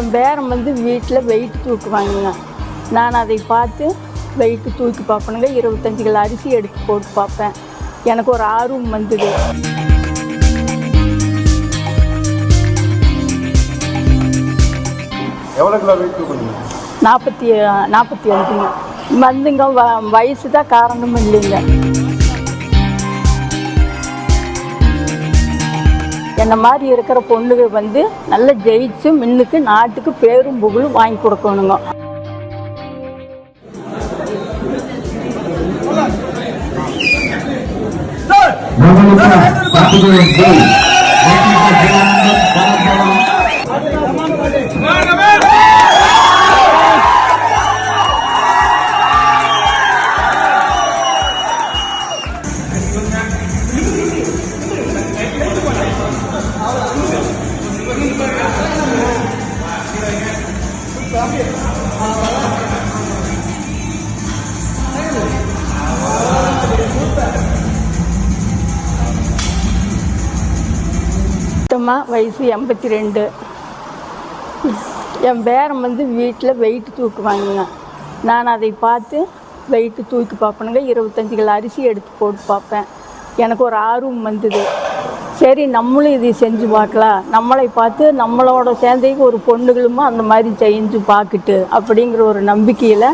என் பேரன் வந்து வீட்டில் வெயிட் தூக்குவாங்க. நான் அதை பார்த்து வெயிட்டு தூக்கி பார்ப்பேனுங்க. இருபத்தஞ்சு கிலோ அரிசி எடுத்து போட்டு பார்ப்பேன். எனக்கு ஒரு ஆர்வம் வந்தது. நாற்பத்தி நாற்பத்தி அஞ்சுங்க. வந்துங்க வ வயசு தான் காரணம் இல்லைங்க. என்ன மாதிரி இருக்கிற பொண்ணுங்க வந்து நல்லா ஜெயிச்சு மின்னுக்கு நாட்டுக்கு பேரும் புகழும் வாங்கி கொடுக்கணுங்க. மொத்தமாக வயசு எண்பத்தி ரெண்டு என் பேரன் வந்து வீட்டில் வெயிட்டு தூக்குவாங்க நான் அதை பார்த்து வெயிட்டு தூக்கி பார்ப்பேனுங்க. இருபத்தஞ்சு கிலோ அரிசி எடுத்து போட்டு பார்ப்பேன். எனக்கு ஒரு ஆர்வம் வந்தது. சரி நம்மளும் இதை செஞ்சு பார்க்கலாம். நம்மளை பார்த்து நம்மளோட சேர்ந்தைக்கு ஒரு பொண்ணுகளுமா அந்த மாதிரி செஞ்சு பார்க்கட்டு அப்படிங்கிற ஒரு நம்பிக்கையில்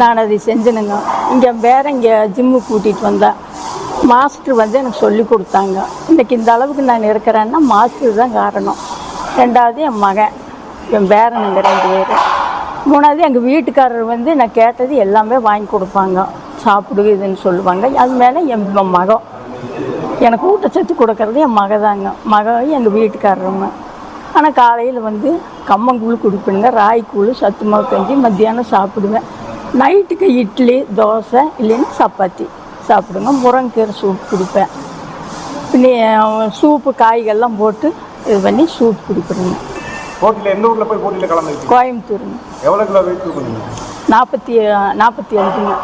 நான் அதை செஞ்சேனுங்க. இங்கே வேற இங்கே ஜிம்மு கூட்டிகிட்டு வந்தேன். மாஸ்டர் வந்து எனக்கு சொல்லி கொடுத்தாங்க. இன்னைக்கு இந்த அளவுக்கு நான் இருக்கிறேன்னா மாஸ்டர் தான் காரணம். ரெண்டாவது என் மகன். என் பேரனுங்க ரெண்டு பேர். மூணாவது எங்கள் வீட்டுக்காரர் வந்து நான் கேட்டது எல்லாமே வாங்கி கொடுப்பாங்க. சாப்பிடு இதுன்னு சொல்லுவாங்க. அது மேலே என் மகன். எனக்கு ஊட்டச்சத்து கொடுக்கறது என் மக தாங்க. மக எங்கள் வீட்டுக்காரருங்க. ஆனால் காலையில் வந்து கம்மங்கூழ் குடிப்பேனுங்க. ராய்க்கூழ் சத்து மாவு கஞ்சி மத்தியானம் சாப்பிடுவேன். நைட்டுக்கு இட்லி தோசை இல்லைன்னா சப்பாத்தி சாப்பிடுங்க முருங்கீரை சூப் குடிப்பேன். பின்னி சூப்பு காய்கள்லாம் போட்டு இது பண்ணி சூப் குடிப்பேனுங்க. போட்டியில் எந்த ஊரில் போய் போட்டியில் கலந்துருக்கீங்க? கோயம்புத்தூருங்க. எவ்வளோ கிலோ வெயிட் நாற்பத்தி நாற்பத்தி அஞ்சுங்க.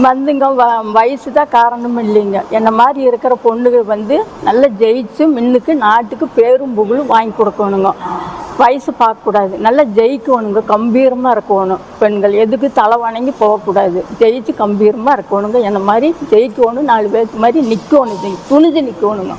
வந்துங்க வ வயசு தான் காரணம் இல்லைங்க என்ன மாதிரி இருக்கிற பொண்ணுங்க வந்து நல்லா ஜெயிச்சு மின்னுக்கு நாட்டுக்கு பேரும் புகழும் வாங்கி கொடுக்கணுங்க. வயசு பார்க்கக்கூடாது. நல்லா ஜெயிக்கணுங்க. கம்பீரமாக இருக்கணும். பெண்கள் எதுக்கு தலை வணங்கி போகக்கூடாது. ஜெயிச்சு கம்பீரமாக இருக்கணுங்க. என்ன மாதிரி ஜெயிக்கணும் நாலு பேருக்கு மாதிரி நிற்கணும் துணிஞ்சு நிற்கணுங்க